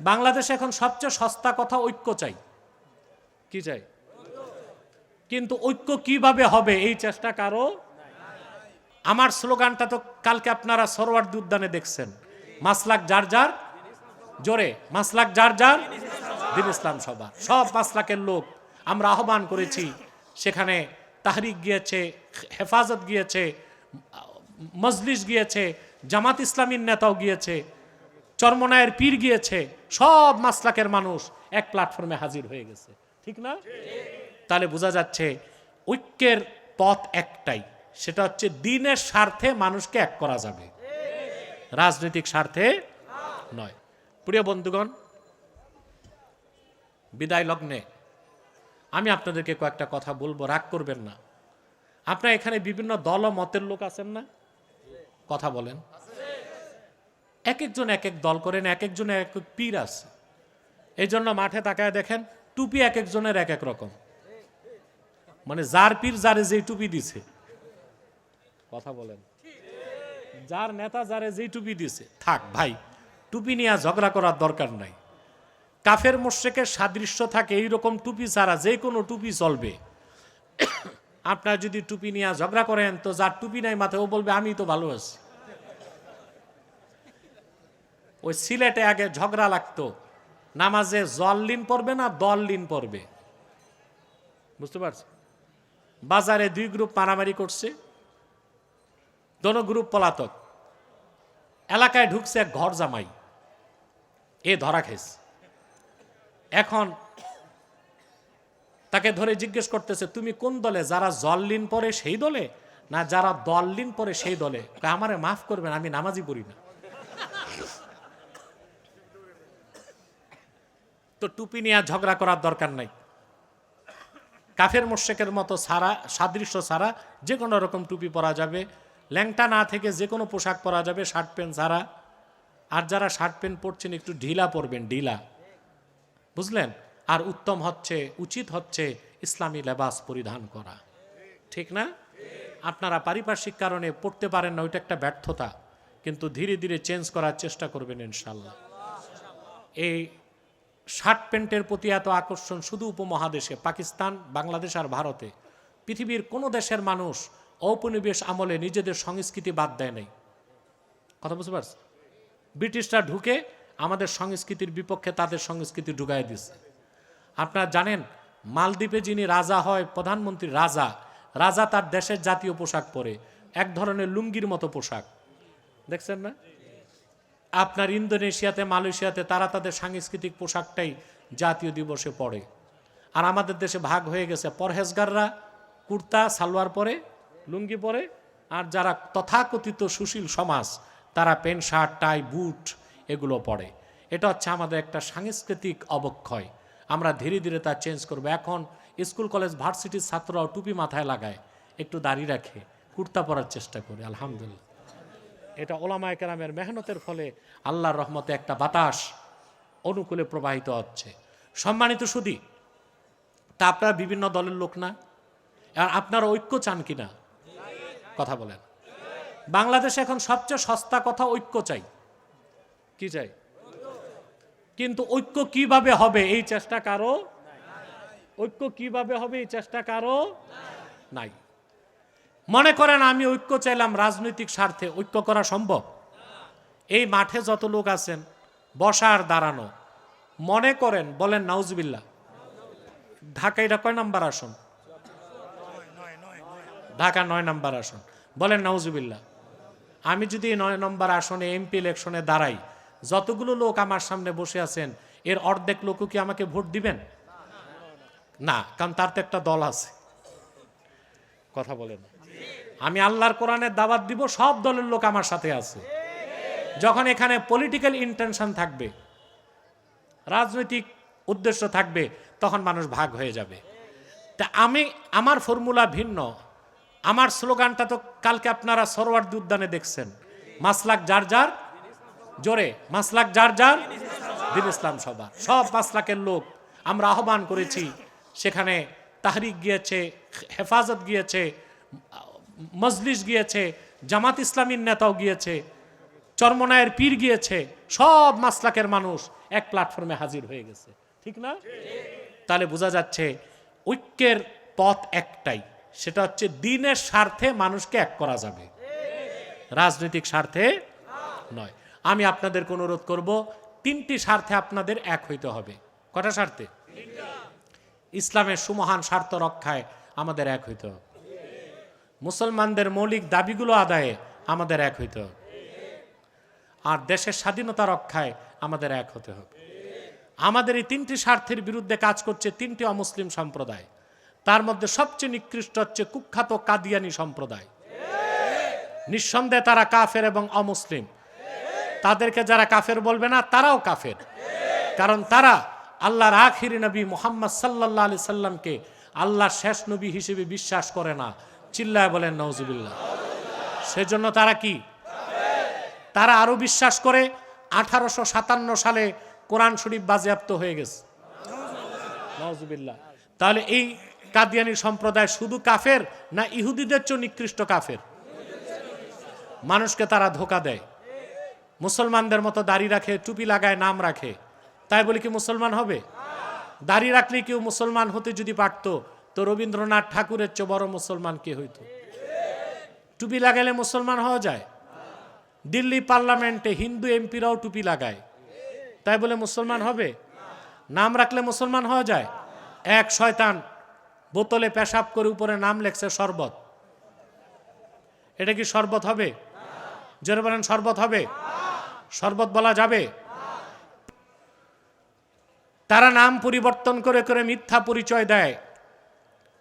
বাংলাদেশে এখন সবচেয়ে সস্তা কথা ঐক্য চাই। কি চাই? কিন্তু ঐক্য কীভাবে হবে এই চেষ্টা কারও? আমার স্লোগানটা তো কালকে আপনারা সরোয়ার্দি উদ্যানে দেখছেন। মাসলাক যার যার, জোরে, মাসলাক যার যার, দিন ইসলাম সভা। সব মাসলাকের লোক, আমরা আহ্বান করেছি, সেখানে তাহরিক গিয়েছে, হেফাজত গিয়েছে, মজলিস গিয়েছে, জামাত ইসলামীর নেতাও গিয়েছে। চরমনায়ের পীর গিয়েছে, সব মাসলাকের মানুষ এক প্ল্যাটফর্মে হাজির হয়ে গেছে। ঠিক না? তাহলে বোঝা যাচ্ছে ঐক্যের পথ একটাই, সেটা হচ্ছে দিনের স্বার্থে মানুষকে এক করা যাবে। রাজনৈতিক স্বার্থে নয়। প্রিয় বন্ধুগণ, বিদায় লগ্নে আমি আপনাদেরকে কয়েকটা কথা বলব, রাগ করবেন না। আপনার এখানে বিভিন্ন দল মতের লোক আছেন না? কথা বলেন। এক একজন এক এক দল করেন এক একজনের এক এক পীর আছে। এই জন্য মাঠে তাকায় দেখেন, টুপি এক একজনের এক এক রকম। মানে যার পীর, যারে যেই টুপি দিছে। কথা বলেন। যার নেতা, যারে যেই টুপি দিছে। থাক ভাই, টুপি নিয়ে ঝগড়া করার দরকার নাই। কাফের মোশেকের সাদৃশ্য থাকে, এইরকম টুপি ছাড়া যে কোনো টুপি চলবে। আপনার যদি টুপি নিয়ে ঝগড়া করেন, তো যার টুপি নাই মাথায়, ও বলবে, আমি তো ভালো আছি। ওই সিলেটে আগে ঝগড়া লাগতো। নামাজে জল লিন পড়বে না দল লিন পড়বে। বুঝতে পারছি বাজারে দুই গ্রুপ মারামারি করছে। দোনো গ্রুপ পলাতক। এলাকায় ঢুকছে এক ঘর জামাই। এ ধরা খেয়েছে। এখন তাকে ধরে জিজ্ঞেস করতেছে, তুমি কোন দলে? যারা জল লিন পরে সেই দলে? না যারা দল লিন পরে সেই দলে? আমারে মাফ করবেন, আমি নামাজি পড়ি না। তো টুপি নিয়ে ঝগড়া করার দরকার নাই। কাফের মোশেকের মতো সারা, সাদৃশ্য ছাড়া যে কোনো রকম টুপি পরা যাবে। ল্যাংটা না থেকে যে কোনো পোশাক পরা যাবে, শার্ট প্যান্ট ছাড়া আর যারা শার্ট প্যান্ট পরছেন, একটু ঢিলা পরবেন, ঢিলা। বুঝলেন? আর উত্তম হচ্ছে, উচিত হচ্ছে ইসলামী লেবাস পরিধান করা। ঠিক না? আপনারা পারিপার্শ্বিক কারণে পড়তে পারেন না, ওইটা একটা ব্যর্থতা। কিন্তু ধীরে ধীরে চেঞ্জ করার চেষ্টা করবেন, ইনশাল্লাহ। এই শার্ট প্যান্টের প্রতি এত আকর্ষণ শুধু উপমহাদেশে, পাকিস্তান, বাংলাদেশ আর ভারতে। পৃথিবীর কোনো দেশের মানুষ ঔপনিবেশ আমলে নিজেদের সংস্কৃতি বাদ দেয় নাই। কথা বুঝতে পারছি? ব্রিটিশরা ঢুকে আমাদের সংস্কৃতির বিপক্ষে তাদের সংস্কৃতি ঢুকাই দিছে আপনারা জানেন, মালদ্বীপে যিনি রাজা হয় প্রধানমন্ত্রী রাজা রাজা তার দেশের জাতীয় পোশাক পরে, এক ধরনের লুঙ্গির মতো পোশাক। দেখছেন না? আপনার ইন্দোনেশিয়াতে, মালয়েশিয়াতে তারা তাদের সাংস্কৃতিক পোশাকটাই জাতীয় দিবসে পড়ে আর আমাদের দেশে ভাগ হয়ে গেছে পরহেজগাররা, কুর্তা, সালোয়ার পরে, লুঙ্গি পরে, আর যারা তথাকথিত সুশীল সমাজ, তারা প্যান্ট, শার্ট, টাই, বুট এগুলো পরে। এটা হচ্ছে আমাদের একটা সাংস্কৃতিক অবক্ষয়। আমরা ধীরে ধীরে তা চেঞ্জ করব। এখন স্কুল, কলেজ, ভার্সিটির ছাত্ররাও টুপি মাথায় লাগায়, একটু দাড়ি রাখে, কুর্তা পরার চেষ্টা করে, আলহামদুলিল্লাহ। এটা ওলামায় কেরামের মেহনতের ফলে আল্লাহর রহমতে একটা বাতাস অনুকূলে প্রবাহিত হচ্ছে। সম্মানিত সুদী, তা আপনার বিভিন্ন দলের লোক না? আর আপনারা ঐক্য চান কিনা? কথা বলেন। বাংলাদেশে এখন সবচেয়ে সস্তা কথা ঐক্য চাই। কি চাই? কিন্তু ঐক্য কীভাবে হবে এই চেষ্টা কারও? ঐক্য কীভাবে হবে এই চেষ্টা কারও? নাই। মনে করেন আমি ঐক্য চাইলাম রাজনৈতিক স্বার্থে, ঐক্য করা সম্ভব? এই মাঠে যত লোক আছেন, বসার, দাঁড়ানো, মনে করেন, বলেন নাউজবিল্লা ঢাকা এটা কয় নাম্বার আসন? ঢাকা নয় নাম্বার আসন। বলেন নাউজুবিল্লা আমি যদি নয় নম্বর আসনে, এমপি ইলেকশনে দাঁড়াই, যতগুলো লোক আমার সামনে বসে আছেন, এর অর্ধেক লোকও কি আমাকে ভোট দিবেন? না, কারণ তার তো একটা দল আছে। কথা বলেন। আমি আল্লাহর কোরআনের দাওয়াত দিব, সব দলের লোক আমার সাথে আছে। যখন এখানে পলিটিক্যাল ইন্টেনশন থাকবে, রাজনৈতিক উদ্দেশ্য থাকবে, তখন মানুষ ভাগ হয়ে যাবে। তা আমি, আমার ফর্মুলা ভিন্ন। আমার স্লোগানটা তো কালকে আপনারা সরোয়ার্দি উদ্যানে দেখছেন। মাসলাক যার যার, জোরে, মাসলাক যার যার, দিন ইসলাম সভা সব মাসলাকের লোক আমরা আহ্বান করেছি, সেখানে তাহরিক গিয়েছে, হেফাজত গিয়েছে মজলিস গিয়েছে, জামাত ইসলামীর নেতাও গিয়েছে, চরমনায়ের পীর গিয়েছে, সব মাসলাকের মানুষ এক প্ল্যাটফর্মে হাজির হয়ে গেছে। ঠিক না? তাহলে বোঝা যাচ্ছে ঐক্যের পথ একটাই, সেটা হচ্ছে দিনের স্বার্থে মানুষকে এক করা যাবে। রাজনৈতিক স্বার্থে নয়। আমি আপনাদেরকে অনুরোধ করব, তিনটি স্বার্থে আপনাদের এক হইতে হবে। কটা স্বার্থে? ইসলামের সুমহান স্বার্থ রক্ষায় আমাদের এক হইতে হবে। মুসলমানদের মৌলিক দাবিগুলো আদায়ে আমাদের এক হইতে হবে। আর দেশের স্বাধীনতা রক্ষায় আমাদের এক হতে হবে। আমাদের এই তিনটি স্বার্থের বিরুদ্ধে কাজ করছে তিনটি অমুসলিম সম্প্রদায়। তার মধ্যে সবচেয়ে নিকৃষ্ট হচ্ছে কুখ্যাত কাদিয়ানি সম্প্রদায়। নিঃসন্দেহে তারা কাফের এবং অমুসলিম। তাদেরকে যারা কাফের বলবে না, তারাও কাফের। কারণ তারা আল্লাহর আখিরি নবী মোহাম্মদ সাল্লাহ আলি সাল্লামকে আল্লাহর শেষ নবী হিসেবে বিশ্বাস করে না। চিল্লায় বলেন নওজুবিল্লাহ সেজন্য তারা কি? তারা আরও বিশ্বাস করে আঠারোশো সাতান্ন সালে কোরআন শরীফ বাজেয়াপ্ত হয়ে গেছে। তাহলে এই কাদিয়ানি সম্প্রদায় শুধু কাফের না ইহুদিদের চেয়ে নিকৃষ্ট কাফের? মানুষকে তারা ধোকা দেয়। মুসলমানদের মতো দাড়ি রাখে, টুপি লাগায়, নাম রাখে। তাই বলে কি মুসলমান হবে? দাড়ি রাখলে কেউ মুসলমান হতে যদি পারত তো রবীন্দ্রনাথ ঠাকুরের চেয়ে বড় মুসলমান কে হইতো? টুপি লাগাইলে মুসলমান হওয়া যায়? দিল্লি পার্লামেন্টে হিন্দু এমপিরাও টুপি লাগায়। তাই বলে মুসলমান হবে? নাম রাখলে মুসলমান হওয়া যায়? এক শয়তান বোতলে পেশাব করে উপরে নাম লেখছে শরবত। এটা কি শরবত হবে? জোরে বলেন, শরবত হবে? শরবত বলা যাবে? তারা নাম পরিবর্তন করে করে মিথ্যা পরিচয় দেয়।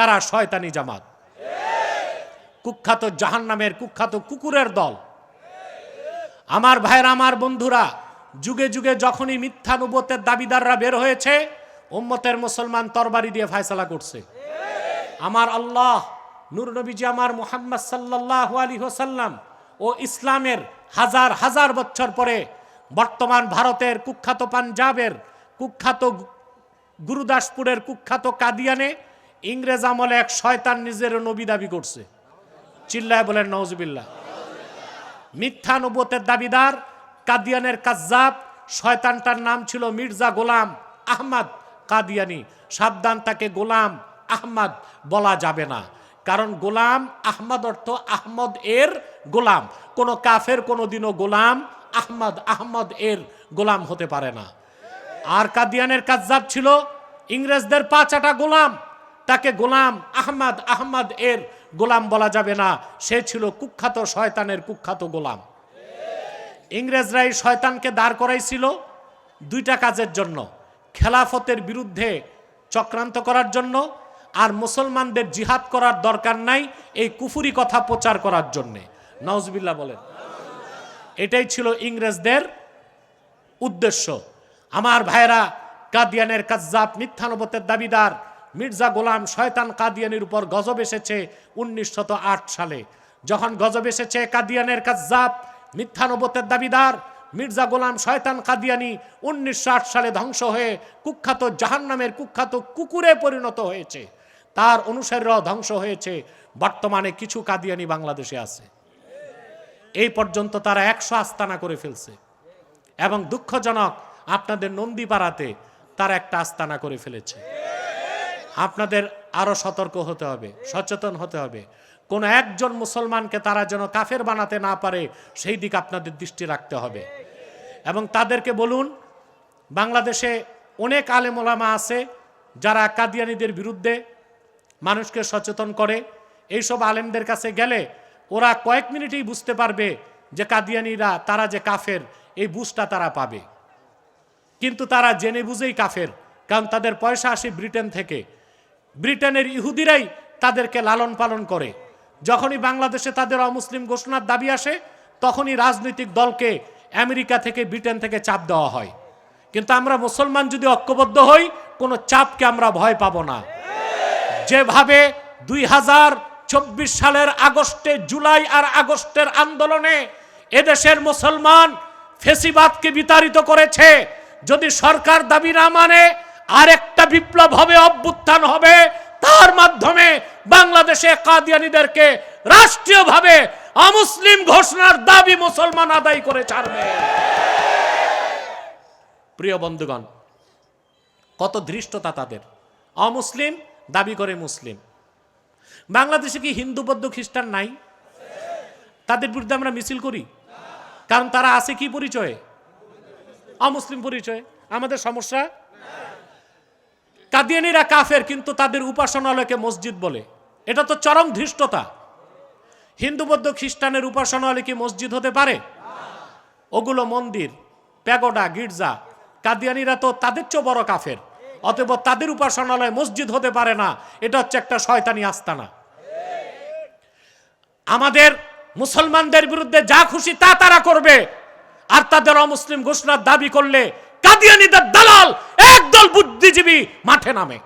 তারা শয়তানি জামাত। কুখ্যাত জাহান্নামের কুখ্যাত কুকুরের দল। আমার ভাইয়ের, আমার বন্ধুরা, যুগে যুগে যখনই মিথ্যানুবতের দাবিদাররা বের হয়েছে, উম্মতের মুসলমান তরবারি দিয়ে ফায়সালা করছে। আমার আল্লাহ নূর নবীজি আমার মোহাম্মদ সাল্লাহ আলী হোসাল্লাম ও ইসলামের হাজার হাজার বছর পরে বর্তমান ভারতের কুখ্যাত পাঞ্জাবের কুখ্যাত গুরুদাসপুরের কুখ্যাত কাদিয়ানে ইংরেজ আমলে এক শয়তান নিজের নবী দাবি করছে। চিল্লায় বলেন নওজবিল্লা মিথ্যা নবতের দাবিদার কাদিয়ানের কাজ্জাব, শয়তানটার নাম ছিল মির্জা গোলাম আহমদ কাদিয়ানি। সাবধান, তাকে গোলাম আহমদ বলা যাবে না। কারণ গোলাম আহমদ অর্থ আহমদ এর গোলাম। কোন কাফের কোনো দিনও গোলাম আহমদ আহমদ এর গোলাম হতে পারে না। আর কাদিয়ানের কাজ্জাব ছিল, ইংরেজদের পাঁচাটা গোলাম। তাকে গোলাম আহমদ আহমদ এর গোলাম বলা যাবে না। সে ছিল কুখ্যাত শয়তানের কুখ্যাত গোলাম। ইংরেজরা এই শয়তানকে দাঁড় করাইছিল দুইটা কাজের জন্য। খেলাফতের বিরুদ্ধে চক্রান্ত করার জন্য আর মুসলমানদের জিহাদ করার দরকার নাই এই কুফুরি কথা প্রচার করার জন্যে। নওজবিল্লা বলেন। এটাই ছিল ইংরেজদের উদ্দেশ্য। আমার ভাইরা কাদিয়ানের কাজ্জাব মিথ্যানবতের দাবিদার মির্জা গোলাম শয়তান কাদিয়ানির উপর গজব এসেছে উনিশশত সালে। যখন গজব এসেছে কাদিয়ানের কাজ্জাব মিথ্যানবতের দাবিদার, মির্জা গোলাম শয়তান কাদিয়ানি উনিশশো সালে ধ্বংস হয়ে কুখ্যাত জাহান্নামের কুখ্যাত কুকুরে পরিণত হয়েছে। তার অনুসারীরাও ধ্বংস হয়েছে। বর্তমানে কিছু কাদিয়ানি বাংলাদেশে আছে। এই পর্যন্ত তারা একশো আস্তানা করে ফেলছে। এবং দুঃখজনক, আপনাদের নন্দীপাড়াতে তারা একটা আস্তানা করে ফেলেছে। আপনাদের আরও সতর্ক হতে হবে, সচেতন হতে হবে। কোন একজন মুসলমানকে তারা যেন কাফের বানাতে না পারে, সেই দিকে আপনাদের দৃষ্টি রাখতে হবে। এবং তাদেরকে বলুন, বাংলাদেশে অনেক আলেমোলামা আছে যারা কাদিয়ানিদের বিরুদ্ধে মানুষকে সচেতন করে। এইসব আলেমদের কাছে গেলে ওরা কয়েক মিনিটেই বুঝতে পারবে যে কাদিয়ানিরা, তারা যে কাফের, এই বুঝটা তারা পাবে। কিন্তু তারা জেনে বুঝেই কাফের, কারণ তাদের পয়সা আসে ব্রিটেন থেকে। ব্রিটেনের ইহুদিরাই তাদেরকে লালন পালন করে। যখনই বাংলাদেশে তাদের অমুসলিম ঘোষণার দাবি আসে, তখনই রাজনৈতিক দলকে আমেরিকা থেকে ব্রিটেন থেকে চাপ দেওয়া হয়। কিন্তু আমরা মুসলমান যদি ঐক্যবদ্ধ হই, কোনো চাপকে আমরা ভয় পাব না। যেভাবে দুই হাজার চব্বিশ সালের আগস্টে জুলাই আর আগস্টের আন্দোলনে এদেশের মুসলমান ফেসিবাদকে বিতাড়িত করেছে, যদি সরকার দাবি না মানে আরেকটা বিপ্লব হবে, অভ্যুত্থান হবে। তার মাধ্যমে বাংলাদেশে কাদিয়ানিদেরকে রাষ্ট্রীয়ভাবে অমুসলিম ঘোষণার দাবি মুসলমান আদায় করে ছাড়বে। প্রিয় বন্ধুগণ, কত ধৃষ্টতা তাদের। অমুসলিম দাবি করে মুসলিম। বাংলাদেশে কি হিন্দু, বৌদ্ধ, খ্রিস্টান নাই? তাদের বিরুদ্ধে আমরা মিছিল করি? কারণ তারা আছে কি পরিচয়ে? অমুসলিম পরিচয়। আমাদের সমস্যা কাদিয়ানিরা কাফের, কিন্তু তাদের উপাসনালয়কে মসজিদ বলে। এটা তো চরম ধৃষ্টতা। হিন্দু, বৌদ্ধ, খ্রিস্টানের উপাসনালয় কি মসজিদ হতে পারে? ওগুলো মন্দির, প্যাগোডা, গির্জা, কাদিয়ানিরা তো তাদের চেয়েও বড় কাফের। অতএব তাদের উপাসনালয় মসজিদ হতে পারে না, এটা হচ্ছে একটা শয়তানি আস্তানা। আমাদের মুসলমানদের বিরুদ্ধে যা খুশি তা তারা করবে, আর তাদের অমুসলিম ঘোষণার দাবি করলে কাদিয়ানিদের দালাল একদল বুদ্ধিজীবী মাঠে নামে।